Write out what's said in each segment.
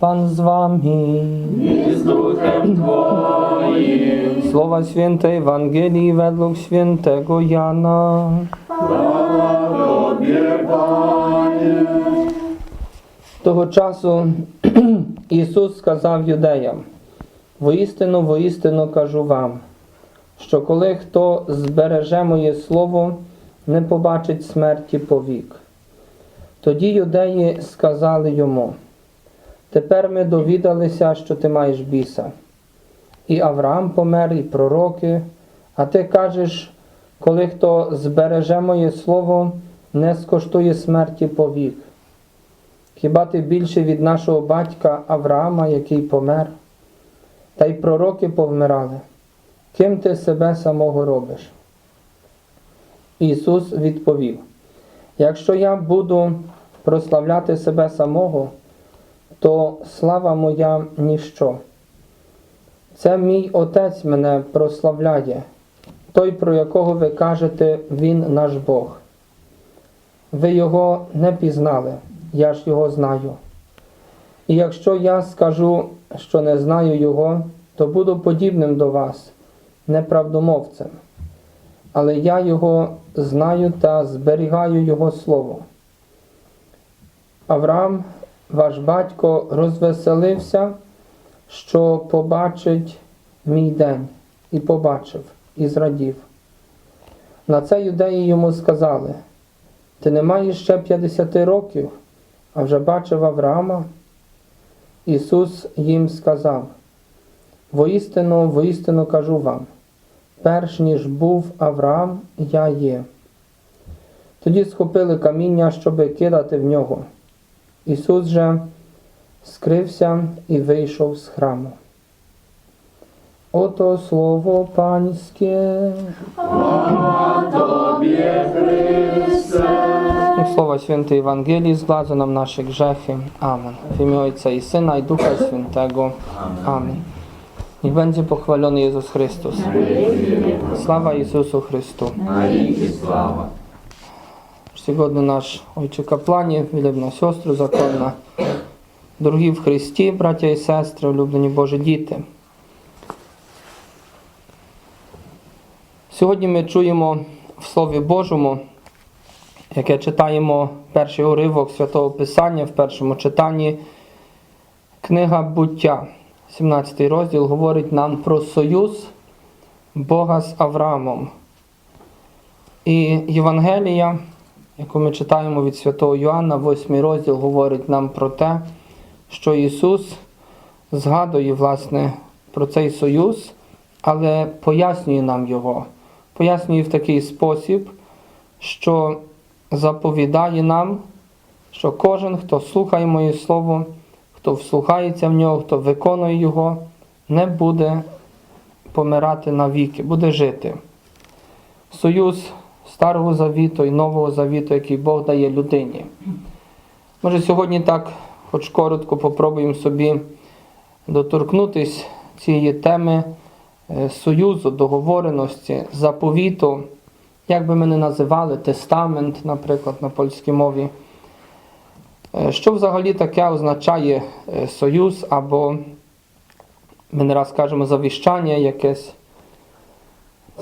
Pan z wami. I z duchem Twoim. Słowa Świętej Ewangelii według świętego Jana. Chwała Tobie, Panie. Того часу Ісус сказав юдеям, воістину, воістину кажу вам, що коли хто збереже моє слово, не побачить смерті повік. Тоді юдеї сказали йому, тепер ми довідалися, що ти маєш біса. І Авраам помер, і пророки, а ти кажеш, коли хто збереже моє слово, не скоштує смерті повік. Хіба ти більше від нашого батька Авраама, який помер? Та й пророки повмирали. Ким ти себе самого робиш? Ісус відповів: Якщо я буду прославляти себе самого, то слава моя ніщо. Це мій Отець мене прославляє, той, про якого ви кажете, Він наш Бог. Ви його не пізнали я ж його знаю. І якщо я скажу, що не знаю його, то буду подібним до вас, неправдомовцем. Але я його знаю та зберігаю його слово. Авраам, ваш батько, розвеселився, що побачить мій день, і побачив, і зрадів. На це юдеї йому сказали: Ти не маєш ще 50 років, а вже бачив Авраама. Ісус їм сказав: Воістину, воістину кажу вам, перш ніж був Авраам, я є. Тоді схопили каміння, щоби кидати в нього. Ісус же скрився і вийшов з храму. Ото слово панське. Chwała Tobie, Chryste. Niech słowa świętej Ewangelii zgładzą nam nasze grzechy. Amen. W imię Ojca i Syna i Ducha Niech będzie pochwalony Jezus Chrystus. Sława Jezusu Chrystu. На віки слава. Czcigodny nasz Ojcze kapłanie, wielebna siostro zakonna, дорогі в Христі, браття і сестри, улюблені Божі діти. Сьогодні ми чуємо в Слові Божому, яке читаємо перший уривок Святого Писання в першому читанні. Книга буття, 17 розділ, говорить нам про союз Бога з Авраамом. І Євангелія, яку ми читаємо від святого Йоанна, 8 розділ, говорить нам про те, що Ісус згадує власне про цей союз, але пояснює нам його. Пояснює в такий спосіб, що заповідає нам, що кожен, хто слухає моє слово, хто вслухається в нього, хто виконує його, не буде помирати навіки, буде жити. Союз Старого Завіту і Нового Завіту, який Бог дає людині. Може, сьогодні так, хоч коротко, попробуємо собі доторкнутися цієї теми е, союзу, договореності, заповіту, як би ми не називали, тестамент, наприклад, на польській мові. Е, Що взагалі таке означає е, союз або, ми не раз кажемо, завіщання якесь.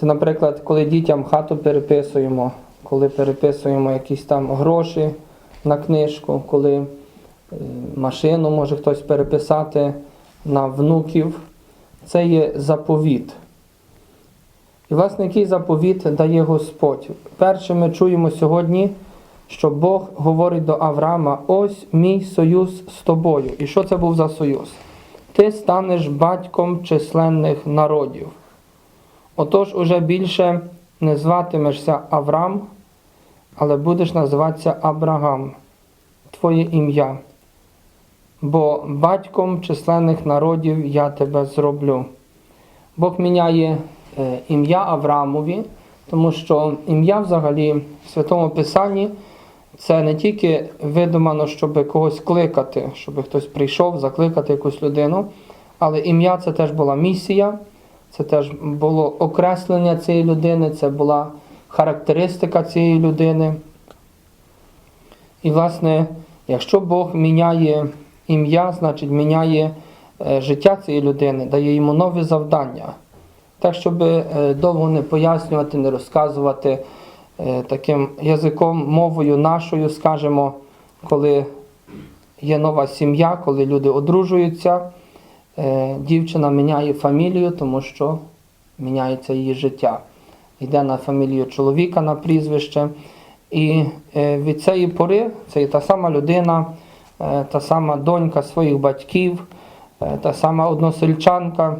Це, наприклад, коли дітям хату переписуємо, коли переписуємо якісь там гроші на книжку, коли е, машину може хтось переписати на внуків. Це є заповіт. І, власне, який заповіт дає Господь? Перше, ми чуємо сьогодні, що Бог говорить до Авраама: ось мій союз з тобою. І що це був за союз? Ти станеш батьком численних народів. Отож, уже більше не зватимешся Авраам, але будеш називатися Абрагам, твоє ім'я. Бо батьком численних народів я тебе зроблю. Бог міняє е, ім'я Авраамові, тому що ім'я взагалі в Святому Писанні це не тільки видумано, щоб когось кликати, щоб хтось прийшов, закликати якусь людину, але ім'я це теж була місія. Це теж було окреслення цієї людини, це була характеристика цієї людини. І, власне, якщо Бог міняє ім'я, значить міняє е, життя цієї людини, дає йому нові завдання. Так, щоб е, довго не пояснювати, не розказувати таким язиком, мовою нашою, скажімо, коли є нова сім'я, коли люди одружуються, е, дівчина міняє фамілію, тому що міняється її життя. Йде на фамілію чоловіка на прізвище. І е, від цієї пори це та сама людина, е, та сама донька своїх батьків, е, та сама односельчанка.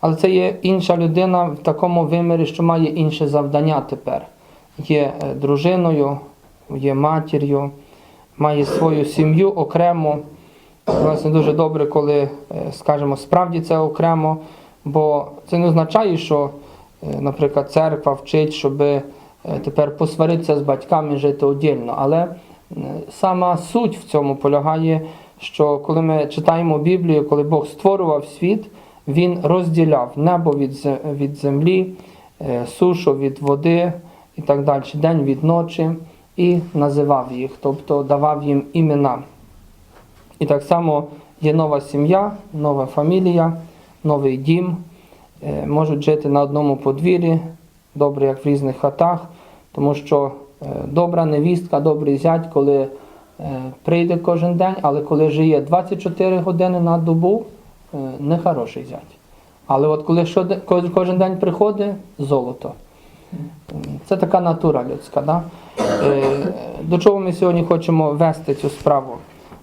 Але це є інша людина в такому вимірі, що має інше завдання тепер. Є е, дружиною, є матір'ю, має свою сім'ю окремо. Власне, дуже добре, коли, е, скажімо, справді це окремо, бо це не означає, що, е, наприклад, церква вчить, щоб тепер посваритися з батьками жити віддільно. Але сама суть в цьому полягає, що коли ми читаємо Біблію, коли Бог створював світ, Він розділяв небо від землі, сушу від води і так далі, день від ночі, і називав їх, тобто давав їм імена. І так само є нова сім'я, нова фамілія, новий дім, е, можуть жити на одному подвір'ї, добре, як в різних хатах, тому що е, добра невістка, добрий зять, коли е, прийде кожен день, але коли жиє 24 години на добу, е, не хороший зять. Але от коли кожен день приходить, золото. Це така натура людська. Да? Е, До чого ми сьогодні хочемо вести цю справу?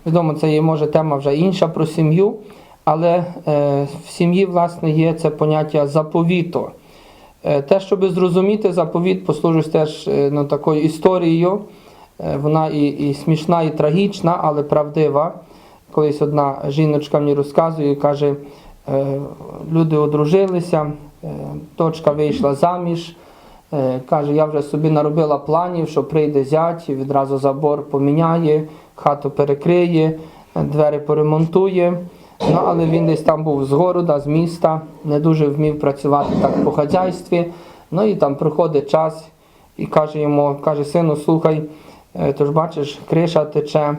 Відомо, це є може тема вже інша про сім'ю, але е, в сім'ї власне є це поняття заповіту. Е, Те, щоб зрозуміти заповіт, послужусь теж ну, такою історією. Вона і, і смішна, і трагічна, але правдива. Колись одна жіночка мені розказує, і каже, люди одружилися, дочка вийшла заміж. Е, Каже, я вже собі наробила планів, що прийде зять відразу забор поміняє, хату перекриє, двері поремонтує. Ну, але він десь там був з города, з міста, не дуже вмів працювати так по хазяйстві. Ну і там приходить час і каже йому, каже, сину, слухай, е, то ж бачиш, криша тече,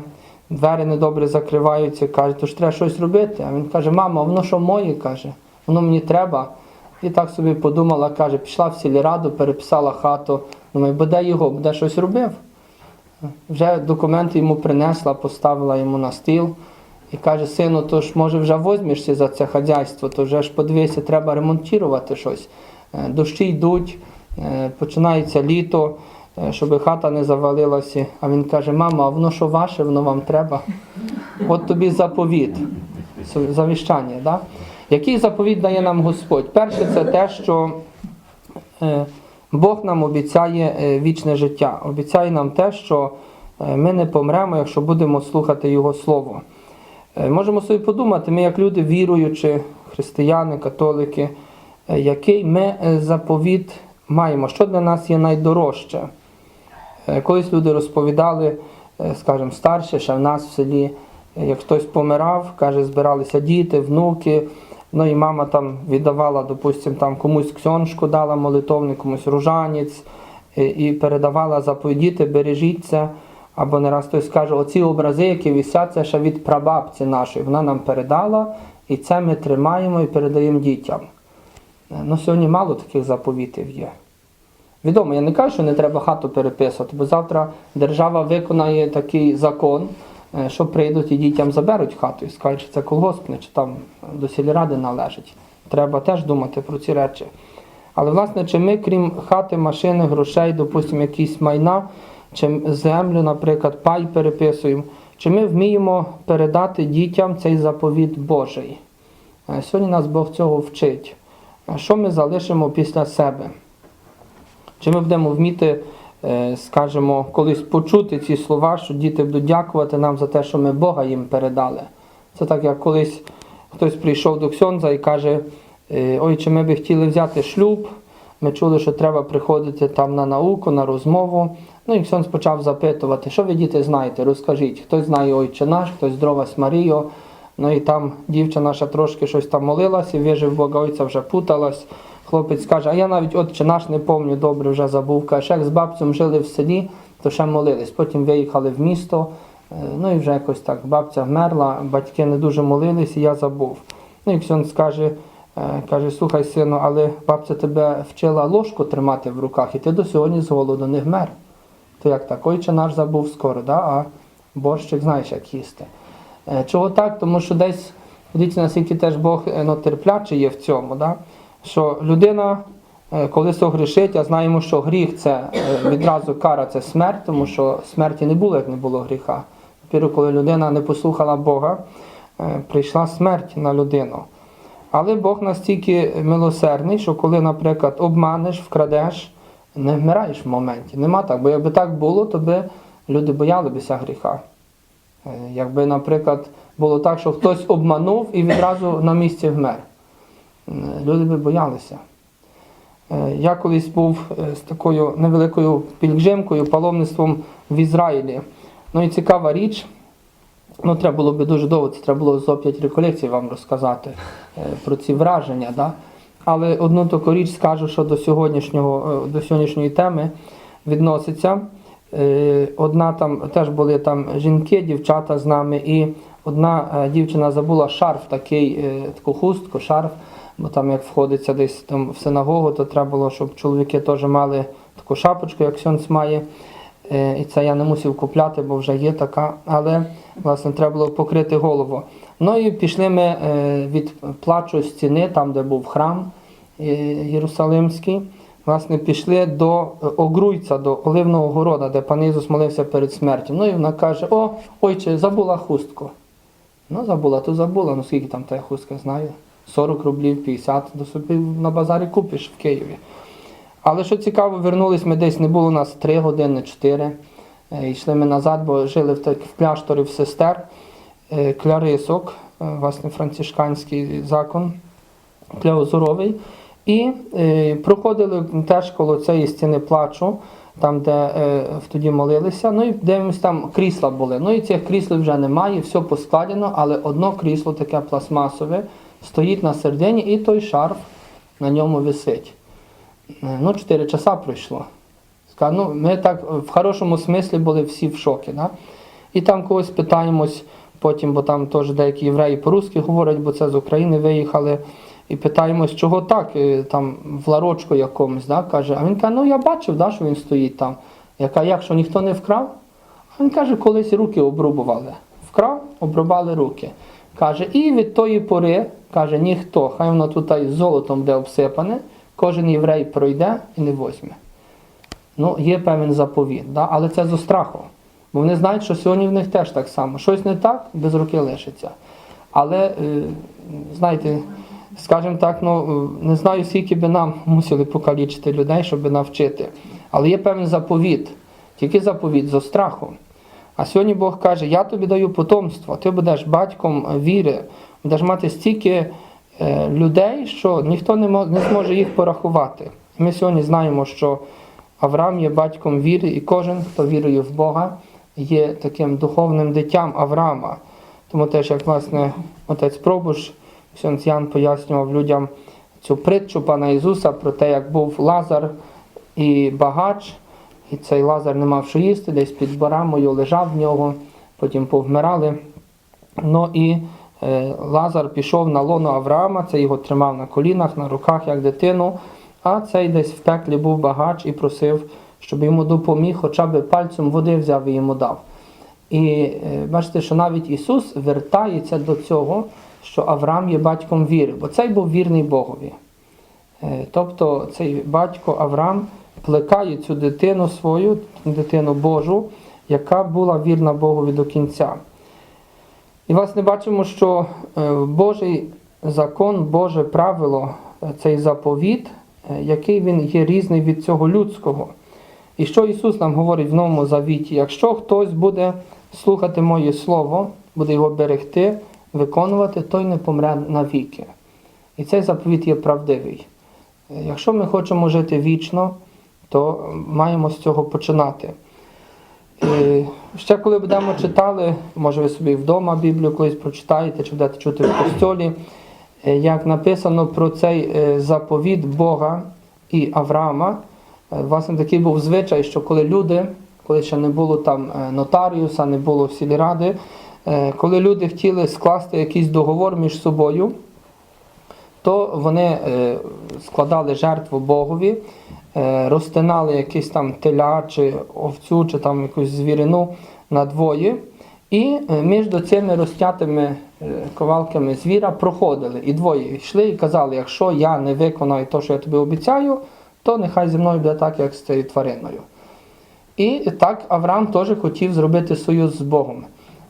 двері недобре закриваються, каже, то ж треба щось робити. А він каже, мама, воно що моє, каже, воно мені треба. І так собі подумала, каже, пішла в сільраду, переписала хату. Думаю, буде його, буде щось робив. Вже документи йому принесла, поставила йому на стіл і каже, сину, то ж може вже возьмешся за це хазяйство, то вже ж подивися, треба ремонтувати щось. Е, Дощі йдуть, е, починається літо, е, щоб хата не завалилася. А він каже, мама, а воно що ваше, воно вам треба. От тобі заповіт, завіщання. Да? Який заповіт дає нам Господь? Перше, це те, що е, Бог нам обіцяє е, вічне життя. Обіцяє нам те, що е, ми не помремо, якщо будемо слухати Його Слово. Можемо собі подумати, ми, як люди віруючі, християни, католики, який ми заповіт маємо, що для нас є найдорожче. Колись люди розповідали, скажімо, старші, ще в нас в селі, як хтось помирав, каже, збиралися діти, внуки. Ну і мама там віддавала, допустим, там комусь ксьоншку дала молитовник, комусь ружанець і передавала заповідь, діти, бережіть це. Або не раз хтось каже, оці образи, які висять, це ще від прабабці нашої. Вона нам передала, і це ми тримаємо і передаємо дітям. Ну, сьогодні мало таких заповітів є. Відомо, я не кажу, що не треба хату переписувати, бо завтра держава виконає такий закон, що прийдуть і дітям заберуть хату і скажуть, що це колгоспне, чи там до сільради належить. Треба теж думати про ці речі. Але, власне, чи ми, крім хати, машини, грошей, допустимо, якісь майна, чи землю, наприклад, пай переписуємо, чи ми вміємо передати дітям цей заповіт Божий? Е, Сьогодні нас Бог цього вчить. Е, Що ми залишимо після себе? Чи ми будемо вміти, е, скажімо, колись почути ці слова, що діти будуть дякувати нам за те, що ми Бога їм передали? Це так, як колись хтось прийшов до Ксьонза і каже, е, ой, чи ми би хотіли взяти шлюб, ми чули, що треба приходити там на науку, на розмову. Ну і Ксьонз почав запитувати, що ви діти знаєте, розкажіть. Хтось знає Ойче наш, хтось дрова Маріо. Ну і там дівчина наша трошки щось там молилася, вижив Бога Отця вже путалась. Хлопець каже, а я навіть отче наш не пам'ятаю, добре вже забув. Каже, як з бабцем жили в селі, то ще молились. Потім виїхали в місто, е, ну і вже якось так. Бабця вмерла, батьки не дуже молились, і я забув. Ну і Ксьон скаже, е, каже, слухай, сину, але бабця тебе вчила ложку тримати в руках, і ти до сьогодні з голоду не вмер. То як так? Ойче наш забув скоро, да? а борщик знаєш, як їсти. Е, Чого так? Тому що десь, дивіться, наскільки теж Бог ну, терплячий є в цьому, да? Що людина, е, коли согрішить, а знаємо, що гріх це е, відразу кара це смерть, тому що смерті не було, як не було гріха. Тепер, коли людина не послухала Бога, е, прийшла смерть на людину. Але Бог настільки милосердний, що коли, наприклад, обманеш, вкрадеш, не вмираєш в моменті. Нема так, бо якби так було, то би люди боялися гріха. Якби, наприклад, було так, що хтось обманув і відразу на місці вмер. Люди би боялися. Е, Я колись був е, з такою невеликою пільгжимкою, паломництвом в Ізраїлі. Ну і цікава річ, ну треба було би дуже довго, це треба було зо 5 реколекцій вам розказати е, про ці враження. Да? Але одну таку річ скажу, що до, сьогоднішнього, до сьогоднішньої теми відноситься. Одна там теж були там жінки, дівчата з нами, і одна дівчина забула шарф, такий, таку хустку, шарф, бо там як входиться десь там в синагогу, то треба було, щоб чоловіки теж мали таку шапочку, як сьонц має. Е, І це я не мусив купляти, бо вже є така, але власне треба було покрити голову. Ну і пішли ми е, від плачу стіни, там де був храм е, Єрусалимський. Власне, пішли до Огруйця, до Оливного города, де пан Ісус молився перед смертю. Ну і вона каже: О, ойче, забула хустку. Ну, забула, то забула. Ну скільки там та хустка знаю? 40 рублів, 50, до собі на базарі купиш в Києві. Але що цікаво, вернулись ми десь, не було нас 3 години, 4. Е, Йшли ми назад, бо жили в, так, в пляшторі в сестер, е, клярисок, е, власне, францишканський закон, кляузуровий. І проходили теж коло цієї стіни плачу, там, де тоді молилися. Ну і дивимось, там крісла були. Ну і цих крісел вже немає, все поскладено, але одно крісло таке пластмасове стоїть на середині, і той шарф на ньому висить. Е, Ну, 4 часа пройшло. Ну, ми так в хорошому смислі були всі в шокі. Да? І там когось питаємось потім, бо там теж деякі євреї по-русски говорять, бо це з України виїхали. І питаємось, чого так, е, там в ларочку якомусь, да, каже. А він каже, ну я бачив, да, що він стоїть там. Яка, як, що ніхто не вкрав? А він каже, колись руки обрубували. Вкрав, обрубали руки. Каже, і від тої пори, каже, ніхто, хай воно тут золотом де обсипане, кожен єврей пройде і не возьме. Ну, є певний заповіт, да? але це зо страху. Бо вони знають, що сьогодні в них теж так само. Щось не так, без руки лишиться. Але, е, знаєте, скажімо так, ну, не знаю, скільки би нам мусили покалічити людей, щоб навчити. Але є певний заповіт, тільки заповіт зо страху. А сьогодні Бог каже, я тобі даю потомство, ти будеш батьком віри, будеш мати стільки е, людей, що ніхто не, мо- не зможе їх порахувати. Ми сьогодні знаємо, що Авраам є батьком віри, і кожен, хто вірує в Бога, є таким духовним дитям Авраама. Тому теж, як власне отець Пробуш, Ян пояснював людям цю притчу пана Ісуса про те, як був Лазар і багач, і цей Лазар не мав що їсти, десь під барамою лежав в нього, потім повмирали. Ну і е, Лазар пішов на лоно Авраама, це його тримав на колінах, на руках, як дитину, а цей десь в пеклі був багач і просив, щоб йому допоміг, хоча б пальцем води взяв і йому дав. І е, бачите, що навіть Ісус вертається до цього, що Авраам є батьком віри, бо цей був вірний Богові. Е, Тобто цей батько Авраам плекає цю дитину свою, дитину Божу, яка була вірна Богові до кінця. І власне бачимо, що е, Божий закон, Боже правило, е, цей заповіт, е, який він є різний від цього людського. І що Ісус нам говорить в Новому Завіті? Якщо хтось буде слухати моє Слово, буде його берегти, виконувати, той не помре навіки. І цей заповіт є правдивий. Якщо ми хочемо жити вічно, то маємо з цього починати. Е, Ще коли будемо читали, може ви собі вдома Біблію колись прочитаєте, чи будете чути в костьолі, е, як написано про цей е, заповіт Бога і Авраама, е, власне такий був звичай, що коли люди, коли ще не було там нотаріуса, не було сільради, коли люди хотіли скласти якийсь договор між собою, то вони складали жертву Богові, е, розтинали якийсь там теля чи овцю, чи там якусь звірину на двоє, і е, між цими розтятими е, ковалками звіра проходили. І двоє йшли і казали, якщо я не виконаю те, що я тобі обіцяю, то нехай зі мною буде так, як з цією твариною. І так Авраам теж хотів зробити союз з Богом.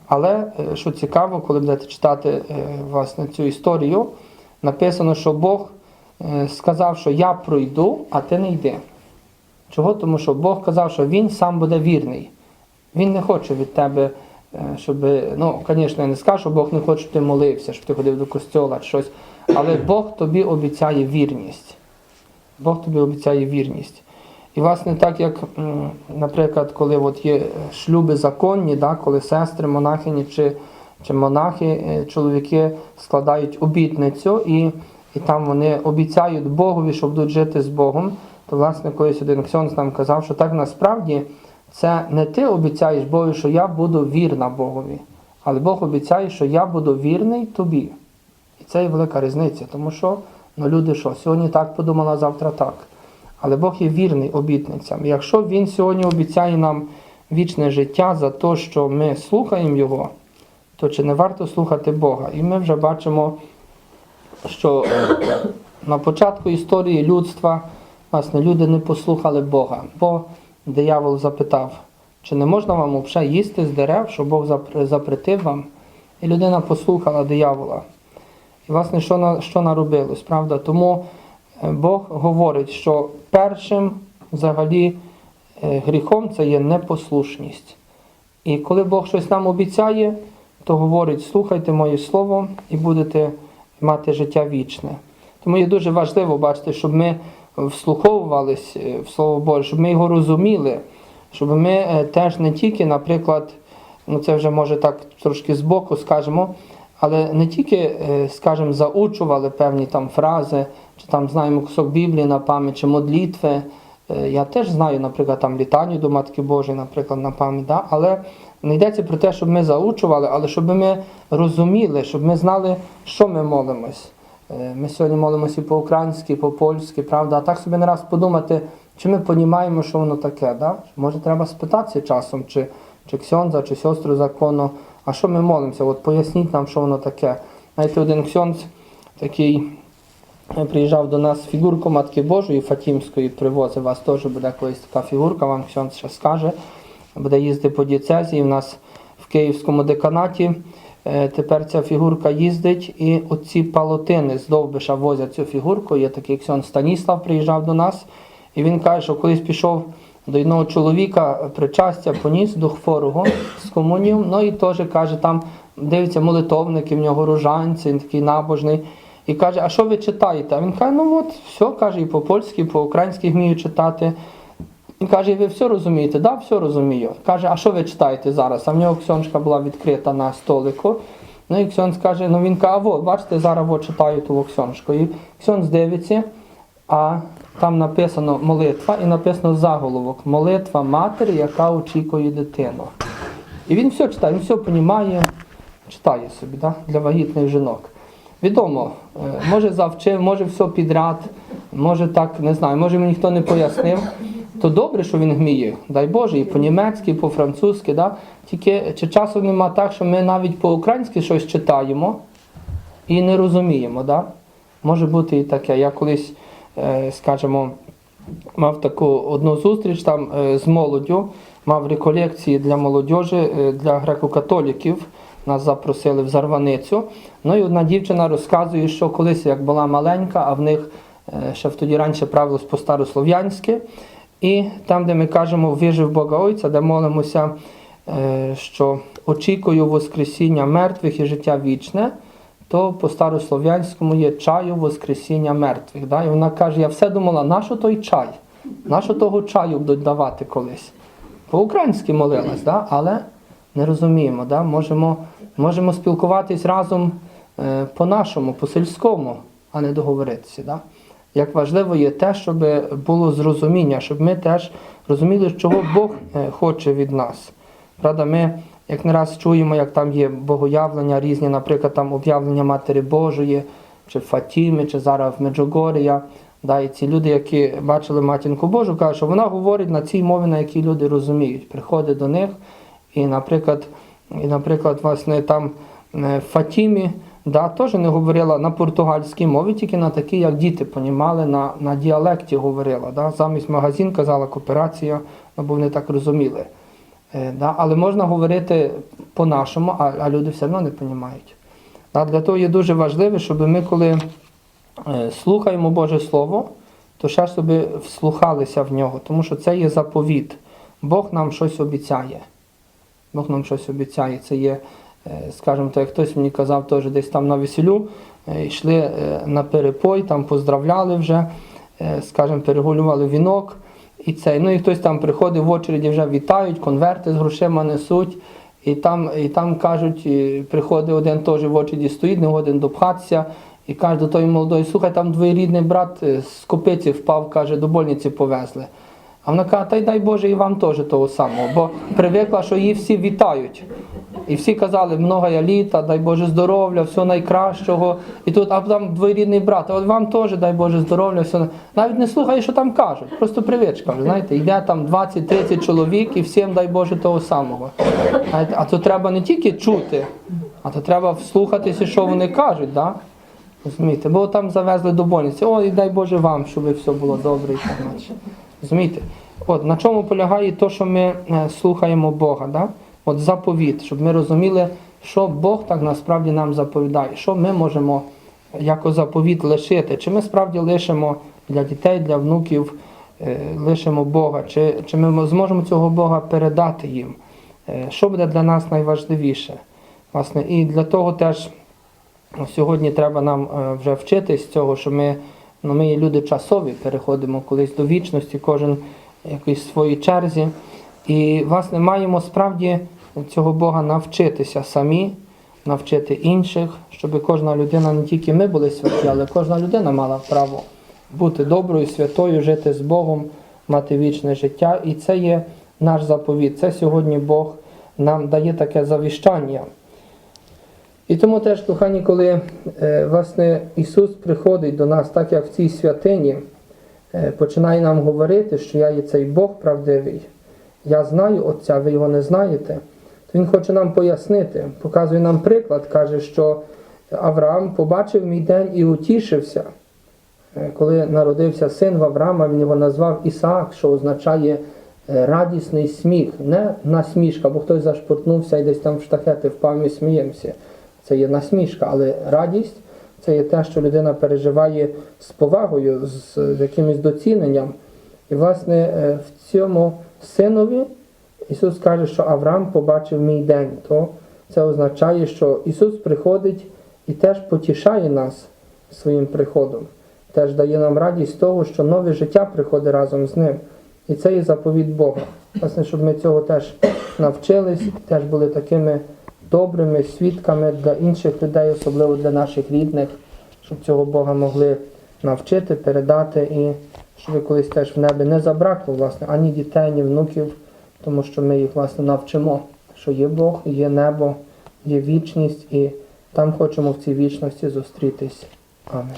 Але що цікаво, коли будете читати власне цю історію, написано, що Бог сказав, що я пройду, а ти не йди. Чого? Тому що Бог казав, що Він сам буде вірний. Він не хоче від тебе, е, щоб, ну, звісно, я не скажу, що Бог не хоче, щоб ти молився, щоб ти ходив до костьола чи щось. Але Бог тобі обіцяє вірність. Бог тобі обіцяє вірність. І, власне, так як, наприклад, коли от є шлюби законні, да, коли сестри, монахині чи, чи монахи, е, чоловіки складають обітницю, і, і там вони обіцяють Богові, що будуть жити з Богом, то, власне, колись один ксьонз нам казав, що так насправді це не ти обіцяєш Богу, що я буду вірна Богові, але Бог обіцяє, що я буду вірний тобі. І це є велика різниця, тому що ну, люди що, сьогодні так подумали, а завтра так. Але Бог є вірний обітницям. Якщо Він сьогодні обіцяє нам вічне життя за те, що ми слухаємо Його, то чи не варто слухати Бога? І ми вже бачимо, що е, на початку історії людства власне, люди не послухали Бога, бо диявол запитав, чи не можна вам взагалі їсти з дерев, що Бог запретив вам? І людина послухала диявола. І власне, що, на, що наробилось, правда? Тому е, Бог говорить, що першим взагалі е, гріхом це є непослушність. І коли Бог щось нам обіцяє, то говорить, слухайте моє слово і будете мати життя вічне. Тому є дуже важливо бачити, щоб ми вслуховувались е, в Слово Боже, щоб ми його розуміли, щоб ми е, теж не тільки, наприклад, ну це вже може так трошки збоку скажемо, але не тільки, е, скажімо, заучували певні там фрази, чи там знаємо кусок Біблії на пам'ять, чи модлітви. Я теж знаю, наприклад, там літанню до Матки Божої, наприклад, на пам'ять, да? але не йдеться про те, щоб ми заучували, але щоб ми розуміли, щоб ми знали, що ми молимось. Е, Ми сьогодні молимося і по-українськи, і по-польськи, правда? А так собі не раз подумати, чи ми розуміємо, що воно таке. Да? Може, треба спитатися часом, чи, чи ксьонза, чи сестру закону, а що ми молимося? От поясніть нам, що воно таке. Знаєте, один ксьонз такий е, приїжджав до нас фігурку Матки Божої Фатімської, привозив вас теж буде колись така фігурка, вам ксьонз ще скаже. Буде їздити по дієцезі, і в нас в Київському деканаті. Е, Тепер ця фігурка їздить, і оці палотини з Довбиша возять цю фігурку. Є такий ксьон Станіслав приїжджав до нас, і він каже, що колись пішов до одного чоловіка причастя поніс до хворого з комунією. Ну і теж каже, там дивиться молитовники, в нього ружанці, він такий набожний. І каже, а що ви читаєте? А він каже, ну от все, каже, і по-польськи, і по-українськи вмію читати. Він каже, ви все розумієте? Да, все розумію. Каже, а що ви читаєте зараз? А в нього ксьоншка була відкрита на столику. Ну і Ксьонс каже, ну він каже, а во, бачите, зараз во читаю ту ксьоншку. І Ксьонс дивиться, а там написано молитва і написано заголовок. Молитва матері, яка очікує дитину. І він все читає, він все розуміє, читає собі да, для вагітних жінок. Відомо, е, може завчив, може все підряд, може так, не знаю, може мені ніхто не пояснив. То добре, що він вміє, дай Боже, і по-німецьки, і по-французьки. Да? Тільки чи часом нема так, що ми навіть по-українськи щось читаємо і не розуміємо. Да? Може бути і таке. Я колись, е, скажімо, мав таку одну зустріч там е, з молоддю, мав реколекції для молодіжі, е, для греко-католіків. Нас запросили в Зарваницю. Ну і одна дівчина розказує, що колись як була маленька, а в них ще тоді раніше правилось по-старослов'янськи. І там, де ми кажемо вижив Бога Отця, де молимося, е, що очікую Воскресіння мертвих і життя вічне, то по старослов'янському є чаю Воскресіння мертвих. Да? І вона каже, я все думала, нащо той чай? Нащо того чаю будуть давати колись? По-українськи молилась, да? але не розуміємо. Да? Можемо, можемо спілкуватись разом е, по-нашому, по-сільському, а не договоритися. Да? Як важливо є те, щоб було зрозуміння, щоб ми теж розуміли, чого Бог е, хоче від нас. Правда, ми як не раз чуємо, як там є богоявлення різні, наприклад, там об'явлення Матері Божої, чи Фатіми, чи зараз в Меджугорія. Да, і ці люди, які бачили матінку Божу, кажуть, що вона говорить на цій мові, на якій люди розуміють. Приходить до них, і, наприклад, і, наприклад, власне, там е, в Фатімі да, теж не говорила на португальській мові, тільки на такій, як діти понімали, на, на діалекті говорила. Да. Замість магазин казала кооперація, ну, бо вони так розуміли. Е, да, але можна говорити по-нашому, а, а люди все одно не розуміють. Да, для того є дуже важливо, щоб ми, коли е, слухаємо Боже Слово, то ще щоб вслухалися в нього, тому що це є заповіт. Бог нам щось обіцяє. Бог нам щось обіцяє. Це є, скажімо так, хтось мені казав теж десь там на весілю, е, йшли е, на перепой, там поздравляли вже, е, скажімо, перегулювали вінок. І цей, ну і хтось там приходить в очереді, вже вітають, конверти з грошима несуть. І там, і там кажуть, приходить один теж в очереді стоїть, не годен допхатися, і каже до тої молодої, слухай, там двоєрідний брат е, з копиці впав, каже, до больниці повезли. А вона каже, та й дай Боже і вам теж того самого, бо привикла, що її всі вітають. І всі казали, много я літа, дай Боже здоров'я, всього найкращого. І тут, а там двоєрідний брат, от вам теж дай Боже здоров'я, все. Навіть не слухай, що там кажуть. Просто привичка. вже, Знаєте, йде там 20-30 чоловік і всім дай Боже того самого. Знаєте, а то треба не тільки чути, а то треба вслухатися, що вони кажуть. Да? Розумієте? Бо там завезли до больниці, о, і дай Боже вам, щоб все було добре і так. Розумієте? От на чому полягає те, що ми е, слухаємо Бога, да? От заповіт, щоб ми розуміли, що Бог так насправді нам заповідає, що ми можемо як заповіт лишити, чи ми справді лишимо для дітей, для внуків, е, лишимо Бога, чи, чи ми зможемо цього Бога передати їм. Е, Що буде для нас найважливіше? Власне, і для того теж Сьогодні треба нам вже вчитись цього, що ми, ну, ми люди часові, переходимо колись до вічності, кожен якийсь в своїй черзі. І, власне, маємо справді цього Бога навчитися самі, навчити інших, щоб кожна людина, не тільки ми були святі, але кожна людина мала право бути доброю, святою, жити з Богом, мати вічне життя. І це є наш заповіт. Це сьогодні Бог нам дає таке завіщання. І тому теж, кохані, коли е, власне Ісус приходить до нас, так як в цій святині, е, починає нам говорити, що я є цей Бог правдивий, я знаю Отця, ви його не знаєте, то Він хоче нам пояснити, показує нам приклад, каже, що Авраам побачив мій день і утішився. Е, Коли народився син в Авраама, він його назвав Ісаак, що означає радісний сміх, не насмішка, бо хтось зашпортнувся і десь там в штахети впав і сміємося. Це є насмішка, але радість це є те, що людина переживає з повагою, з, якимось доціненням. І, власне, е, в цьому синові Ісус каже, що Авраам побачив мій день. То це означає, що Ісус приходить і теж потішає нас своїм приходом, теж дає нам радість того, що нове життя приходить разом з ним. І це є заповідь Бога. Власне, щоб ми цього теж навчились, теж були такими добрими свідками для інших людей, особливо для наших рідних, щоб цього Бога могли навчити, передати і щоб колись теж в небі не забракло власне ані дітей, ні внуків, тому що ми їх власне навчимо, що є Бог, є небо, є вічність, і там хочемо в цій вічності зустрітись. Амінь.